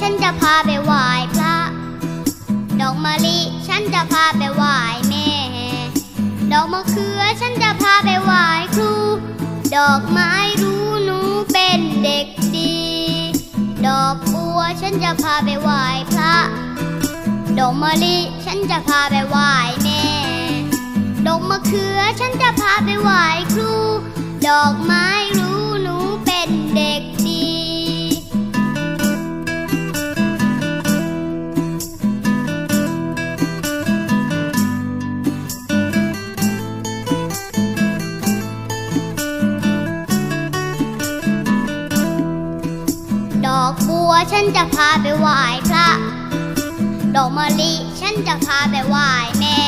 ฉันจะพาไปไหว้พระ ดอกมะลิฉันจะพาไปไหว้แม่ ดอกมะเขือฉันจะพาไปไหว้ครู ดอกไม้รู้หนูเป็นเด็กดี ดอกบัวฉันจะพาไปไหว้พระ ดอกมะลิฉันจะพาไปไหว้แม่ ดอกมะเขือฉันจะพาไปไหว้ครู ดอกไม้ อกบัวฉันจะพาไปไหว้พระ ดอกมะลิฉันจะพาไปไหว้แม่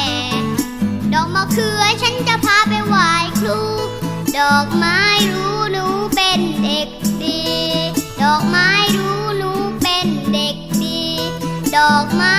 ดอกมะเขือฉันจะพาไปไหว้ครู ดอกไม้รู้หนูเป็นเด็กดี ดอกไม้รู้หนูเป็นเด็กดี ดอกไม้